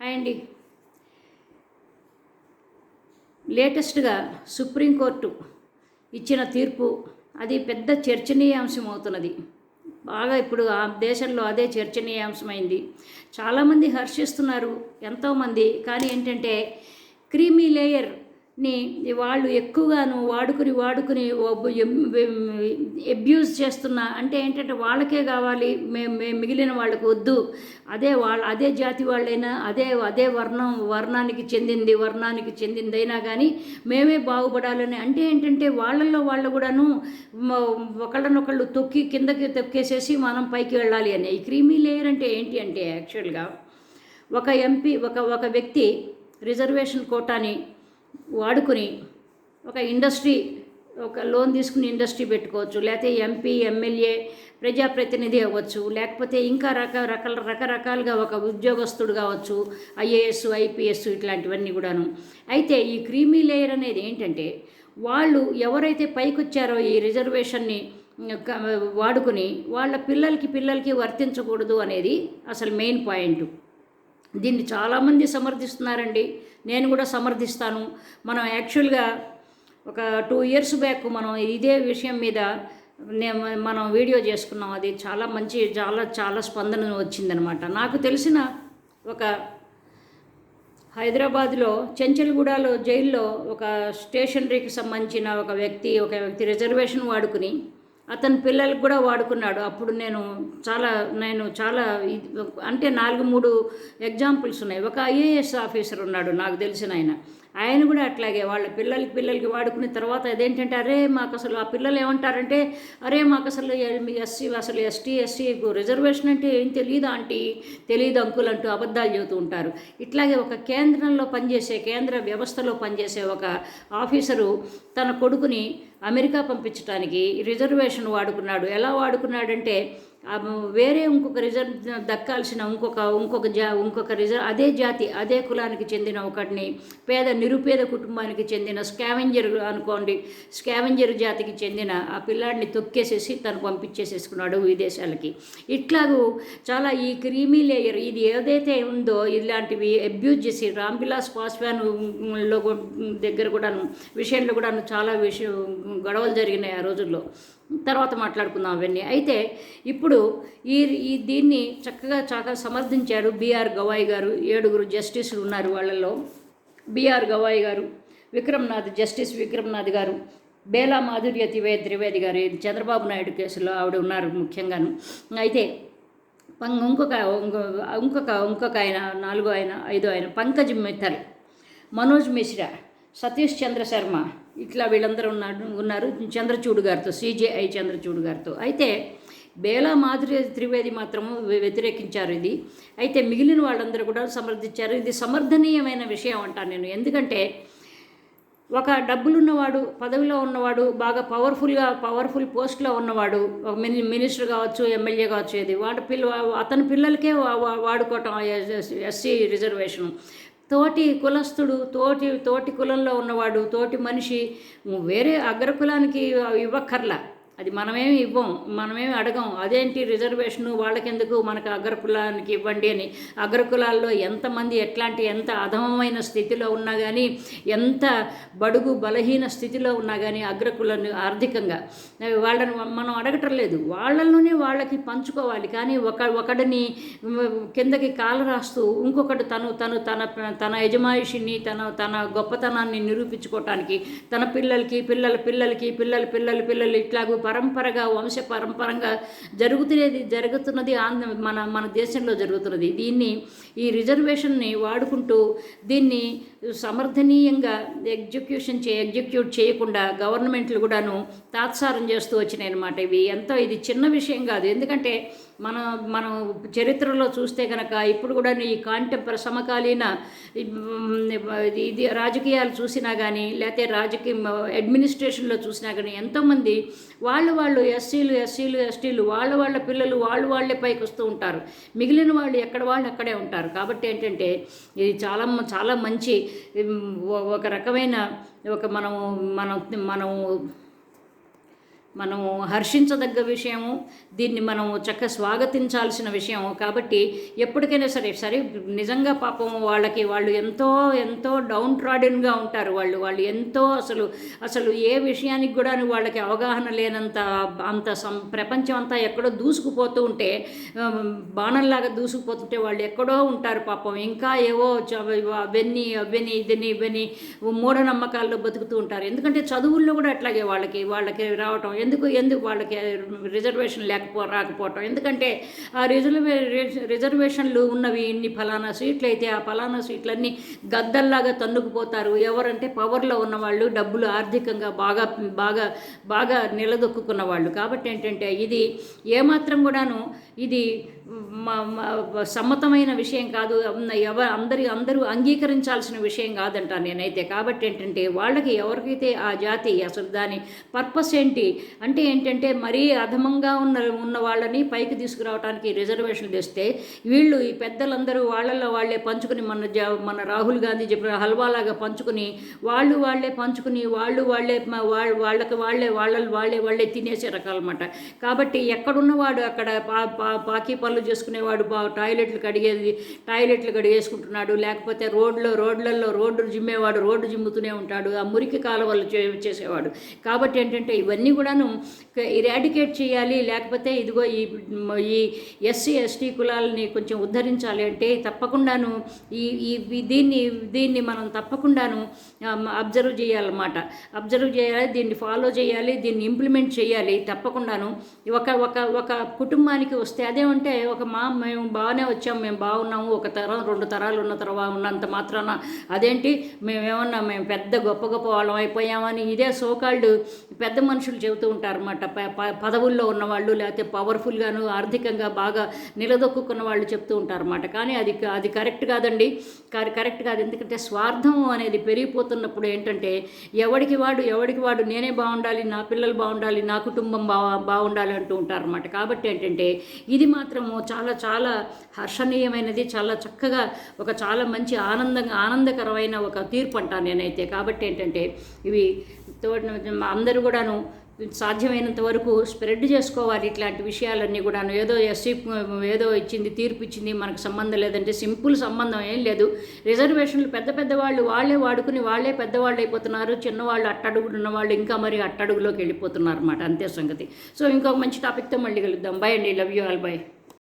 Hi అండి. లేటెస్ట్గా supreme court ఇచ్చిన తీర్పు అది పెద్ద చర్చనీయాంశం అవుతున్నది బాగా ఇప్పుడు ఆ దేశంలో అదే చర్చనీయాంశమైంది. చాలామంది హర్షిస్తున్నారు ఎంతోమంది. కానీ ఏంటంటే క్రీమీ లేయర్ ని వాళ్ళు ఎక్కువగాను వాడుకుని వాడుకుని అబ్యూజ్ చేస్తున్న అంటే ఏంటంటే వాళ్ళకే కావాలి మేము మిగిలిన వాళ్ళకు వద్దు. అదే వాళ్ళ అదే జాతి వాళ్ళైనా అదే అదే వర్ణం వర్ణానికి చెందింది వర్ణానికి చెందిందైనా కానీ మేమే బాగుపడాలని అంటే ఏంటంటే వాళ్ళల్లో వాళ్ళు కూడాను ఒకళ్ళనొకళ్ళు తొక్కి కిందకి తొక్కేసేసి మనం పైకి వెళ్ళాలి అని. ఈ క్రీమీ లేయర్ అంటే ఏంటి అంటే యాక్చువల్గా ఒక ఎంపీ ఒక ఒక వ్యక్తి రిజర్వేషన్ కోటాని వాడుకుని ఒక ఇండస్ట్రీ ఒక లోన్ తీసుకుని ఇండస్ట్రీ పెట్టుకోవచ్చు. లేకపోతే ఎంపీ ఎమ్మెల్యే ప్రజాప్రతినిధి అవ్వచ్చు. లేకపోతే ఇంకా రక రకాల రకరకాలుగా ఒక ఉద్యోగస్తుడు కావచ్చు. ఐఏఎస్ ఐపీఎస్ ఇట్లాంటివన్నీ కూడాను. అయితే ఈ క్రీమీ లేయర్ అనేది ఏంటంటే వాళ్ళు ఎవరైతే పైకొచ్చారో ఈ రిజర్వేషన్ని వాడుకుని వాళ్ళ పిల్లలకి పిల్లలకి వర్తించకూడదు అనేది అసలు మెయిన్ పాయింట్. దీన్ని చాలామంది సమర్థిస్తున్నారండి. నేను కూడా సమర్థిస్తాను. మనం యాక్చువల్గా ఒక టూ ఇయర్స్ బ్యాక్ మనం ఇదే విషయం మీద నే- మనం వీడియో చేసుకున్నాం. అది చాలా మంచి చాలా చాలా స్పందన వచ్చిందనమాట. నాకు తెలిసిన ఒక హైదరాబాద్లో చెంచల్గూడలో జైల్లో ఒక స్టేషనరీకి సంబంధించిన ఒక వ్యక్తి ఒక వ్యక్తి రిజర్వేషన్ వాడుకుని అతని పిల్లలకు కూడా వాడుకున్నాడు. అప్పుడు నేను చాలా నేను చాలా ఇది- అంటే నాలుగు మూడు ఎగ్జాంపుల్స్ ఉన్నాయి. ఒక ఐఏఎస్ ఆఫీసర్ ఉన్నాడు నాకు తెలిసిన ఆయన. ఆయన కూడా అట్లాగే వాళ్ళ పిల్లలకి పిల్లలకి వాడుకున్న తర్వాత అదేంటంటే అరే మాకు అసలు ఆ పిల్లలు ఏమంటారంటే అరే మాకు అసలు ఎస్సీ అసలు ఎస్టీ ఎస్సీ రిజర్వేషన్ అంటే ఏం తెలియదు ఆంటీ? తెలియదు అంకుల్ అంటూ అబద్ధాలు చెబుతూ ఉంటారు. ఇట్లాగే ఒక కేంద్రంలో పనిచేసే కేంద్ర వ్యవస్థలో పనిచేసే ఒక ఆఫీసరు తన కొడుకుని అమెరికా పంపించడానికి రిజర్వేషన్ వాడుకున్నాడు. ఎలా వాడుకున్నాడంటే వేరే ఇంకొక రిజర్వ్ దక్కాల్సిన ఇంకొక ఇంకొక జా ఇంకొక రిజర్వ్ అదే జాతి అదే కులానికి చెందిన ఒకటిని పేద నిరుపేద కుటుంబానికి చెందిన స్కావెంజర్ అనుకోండి స్కావెంజర్ జాతికి చెందిన ఆ పిల్లాడిని తొక్కేసేసి తను పంపించేసేసుకున్నాడు విదేశాలకి ఇట్లాగూ చాలా ఈ క్రీమీ లేయర్ ఇది ఏదైతే ఉందో ఇలాంటివి అబ్యూజ్ చేసి రామ్విలాస్ పాస్వాన్లో దగ్గర కూడాను విషయంలో కూడాను చాలా విషయం గొడవలు జరిగినాయి ఆ రోజుల్లో. తర్వాత మాట్లాడుకుందాం అవన్నీ. అయితే ఇప్పుడు ఈ ఈ దీన్ని చక్కగా చాలా సమర్థించారు బీఆర్ గవాయ్ గారు. ఏడుగురు జస్టిసులు ఉన్నారు వాళ్ళల్లో బీఆర్ గవాయ్ గారు విక్రమ్నాథ్ జస్టిస్ విక్రమ్నాథ్ గారు బేలా మాధుర్య త్రివేది త్రివేది గారు ఇది చంద్రబాబు నాయుడు కేసులో ఆవిడ ఉన్నారు ముఖ్యంగాను. అయితే ఇంకొక ఇంకొక ఇంకొక ఇంకొక ఆయన నాలుగో ఆయన ఐదో ఆయన పంకజ్ మిత్తల్ మనోజ్ మిశ్రా సతీష్ చంద్ర శర్మ ఇట్లా వీళ్ళందరూ ఉన్నారు ఉన్నారు. చంద్రచూడు గారితో సిజేఐ చంద్రచూడు గారితో. అయితే బేలా మాధురి త్రివేది మాత్రము వ్యతిరేకించారు ఇది. అయితే మిగిలిన వాళ్ళందరూ కూడా సమర్థించారు. ఇది సమర్థనీయమైన విషయం అంటాను నేను. ఎందుకంటే ఒక డబ్బులున్నవాడు పదవిలో ఉన్నవాడు బాగా పవర్ఫుల్గా పవర్ఫుల్ పోస్ట్లో ఉన్నవాడు ఒక మిని మినిస్టర్ కావచ్చు ఎమ్మెల్యే కావచ్చు ఏది వాడి పిల్ల అతని పిల్లలకే వా- వా- వాడుకోవటం ఎస్సీ రిజర్వేషన్. తోటి కులస్థుడు తోటి తోటి కులంలో ఉన్నవాడు తోటి మనిషి వేరే అగ్రకులానికి ఇవ్వక్కర్లా. అది మనమేమి ఇవ్వం మనమేమి అడగం. అదేంటి రిజర్వేషను? వాళ్ళకెందుకు మనకు అగ్రకులానికి ఇవ్వండి అని. అగ్రకులాల్లో ఎంతమంది ఎట్లాంటి ఎంత అధమమైన స్థితిలో ఉన్నా కానీ ఎంత బడుగు బలహీన స్థితిలో ఉన్నా కానీ అగ్రకులను ఆర్థికంగా. వాళ్ళని మనం అడగటం లేదు. వాళ్ళలోనే వాళ్ళకి పంచుకోవాలి. కానీ ఒక ఒకడిని కిందకి కాలు రాస్తూ ఇంకొకడు తను తను తన తన యజమాయిషిని తన తన గొప్పతనాన్ని నిరూపించుకోవటానికి తన పిల్లలకి పిల్లల పిల్లలకి పిల్లల పిల్లల పిల్లలు ఇట్లాగూ పరంపరగా వంశ పరంపరంగా జరుగుతున్నది జరుగుతున్నది ఆంధ్ర మన మన దేశంలో జరుగుతున్నది. దీన్ని ఈ రిజర్వేషన్ని వాడుకుంటూ దీన్ని సమర్థనీయంగా ఎగ్జిక్యూషన్ చే ఎగ్జిక్యూట్ చేయకుండా గవర్నమెంట్లు కూడాను తాత్సారం చేస్తూ వచ్చినాయి అనమాట ఇవి. ఎంతో ఇది చిన్న విషయం కాదు. ఎందుకంటే మన మనం చరిత్రలో చూస్తే కనుక ఇప్పుడు కూడా ఈ కాంటెంపర సమకాలీన ఇది ఇది రాజకీయాలు చూసినా కానీ లేకపోతే రాజకీయ అడ్మినిస్ట్రేషన్లో చూసినా కానీ ఎంతోమంది వాళ్ళు వాళ్ళు ఎస్సీలు ఎస్సీలు ఎస్టీలు వాళ్ళ వాళ్ళ పిల్లలు వాళ్ళు వాళ్ళే పైకి వస్తూ ఉంటారు. మిగిలిన వాళ్ళు ఎక్కడ వాళ్ళు అక్కడే ఉంటారు. కాబట్టి ఏంటంటే ఇది చాలా చాలా మంచి ఒక రకమైన ఒక మనము మనం మనము మనం హర్షించదగ్గ విషయము దీన్ని మనం చక్కగా స్వాగతించాల్సిన విషయం కాబట్టి ఎప్పటికైనా సరే సరే నిజంగా పాపం వాళ్ళకి వాళ్ళు ఎంతో ఎంతో డౌన్ ట్రాడెన్గా ఉంటారు వాళ్ళు. వాళ్ళు ఎంతో అసలు అసలు ఏ విషయానికి కూడా వాళ్ళకి అవగాహన లేనంత అంత సం ప్రపంచం అంతా ఎక్కడో దూసుకుపోతూ ఉంటే బాణంలాగా దూసుకుపోతుంటే వాళ్ళు ఎక్కడో ఉంటారు పాపం. ఇంకా ఏవో అవన్నీ అవన్నీ ఇదని ఇవన్నీ మూఢనమ్మకాల్లో బతుకుతూ ఉంటారు. ఎందుకంటే చదువుల్లో కూడా అట్లాగే వాళ్ళకి వాళ్ళకి రావటం. ఎందుకు ఎందుకు వాళ్ళకి రిజర్వేషన్ లేకపో రాకపోవటం? ఎందుకంటే ఆ రిజర్వే రిజర్వేషన్లు ఉన్నవి ఇన్ని ఫలానా సీట్లు అయితే ఆ ఫలానా సీట్లన్నీ గద్దల్లాగా తన్నుకుపోతారు. ఎవరంటే పవర్లో ఉన్నవాళ్ళు డబ్బులు ఆర్థికంగా బాగా బాగా బాగా నిలదొక్కున్న వాళ్ళు. కాబట్టి ఏంటంటే ఇది ఏమాత్రం కూడాను ఇది సమ్మతమైన విషయం కాదు. ఎవ అందరి అందరూ అంగీకరించాల్సిన విషయం కాదంట నేనైతే. కాబట్టి ఏంటంటే వాళ్ళకి ఎవరికైతే ఆ జాతి అసలు దాని పర్పస్ ఏంటి? అంటే ఏంటంటే మరీ అధమంగా ఉన్న ఉన్న వాళ్ళని పైకి తీసుకురావడానికి రిజర్వేషన్లు తెస్తే వీళ్ళు ఈ పెద్దలందరూ వాళ్ళల్లో వాళ్ళే పంచుకుని మన జా మన రాహుల్ గాంధీ చెప్పిన హల్వాలాగా పంచుకుని వాళ్ళు వాళ్ళే పంచుకుని వాళ్ళు వాళ్ళే వాళ్ళ వాళ్ళకి వాళ్ళే వాళ్ళ వాళ్ళే వాళ్ళే తినేసే రకాలన్నమాట. కాబట్టి ఎక్కడున్నవాడు అక్కడ పా పా పళ్ళు పనులు చేసుకునేవాడు బా టాయిలెట్లు కడిగేది టాయిలెట్లు కడిగేసుకుంటున్నాడు లేకపోతే రోడ్లో రోడ్లలో రోడ్డు జిమ్మేవాడు రోడ్డు జిమ్ముతూనే ఉంటాడు ఆ మురికి కాలువలు చే చేసేవాడు. కాబట్టి ఏంటంటే ఇవన్నీ కూడాను ఇరాడికేట్ చేయాలి లేకపోతే ఇదిగో ఈ ఈ ఎస్సీ ఎస్టీ కులాలని కొంచెం ఉద్ధరించాలి అంటే తప్పకుండాను ఈ ఈ దీన్ని దీన్ని మనం తప్పకుండాను అబ్జర్వ్ చేయాలన్నమాట. అబ్జర్వ్ చేయాలి దీన్ని ఫాలో చేయాలి దీన్ని ఇంప్లిమెంట్ చేయాలి తప్పకుండాను. ఒక ఒక ఒక కుటుంబానికి వస్తే అదేమంటే ఒక మా మేము బాగానే వచ్చాం మేము బాగున్నాము ఒక తరం రెండు తరాలు ఉన్న తర్వాత ఉన్నంత మాత్రాన. అదేంటి? మేమేమన్నా మేము పెద్ద గొప్ప గొప్ప వాళ్ళం అయిపోయామని ఇదే సోకాళ్ళు పెద్ద మనుషులు చెబుతూ ఉంటారన్నమాట. ప- ప- పదవుల్లో ఉన్నవాళ్ళు లేకపోతే పవర్ఫుల్గాను ఆర్థికంగా బాగా నిలదొక్కున్న వాళ్ళు చెప్తూ ఉంటారన్నమాట. కానీ అది అది కరెక్ట్ కాదండి. కరెక్ట్ కాదు. ఎందుకంటే స్వార్థం అనేది పెరిగిపోతున్నప్పుడు ఏంటంటే ఎవడికి వాడు ఎవడికి వాడు నేనే బాగుండాలి నా పిల్లలు బాగుండాలి నా కుటుంబం బా బాగుండాలి అంటూ ఉంటారన్నమాట. కాబట్టి ఏంటంటే ఇది మాత్రము చాలా చాలా హర్షణీయమైనది చాలా చక్కగా ఒక చాలా మంచి ఆనందంగా ఆనందకరమైన ఒక తీర్పు అంటాను నేనైతే. కాబట్టి ఏంటంటే ఇవి అందరూ కూడాను సాధ్యమైనంత వరకు స్ప్రెడ్ చేసుకోవాలి ఇట్లాంటి విషయాలన్నీ కూడాను. ఏదో ఎస్సీ ఏదో ఇచ్చింది తీర్పు ఇచ్చింది మనకు సంబంధం లేదంటే సింపుల్ సంబంధం ఏం లేదు. రిజర్వేషన్లు పెద్ద పెద్ద వాళ్ళు వాళ్ళే వాడుకుని వాళ్ళే పెద్దవాళ్ళు అయిపోతున్నారు. చిన్నవాళ్ళు అట్టడుగులు ఉన్నవాళ్ళు ఇంకా మరి అట్టడుగులోకి వెళ్ళిపోతున్నారు అన్నమాట అంతే సంగతి. సో ఇంకొక మంచి టాపిక్తో మళ్ళీ కలుద్దాం. బై అండి. Love you all by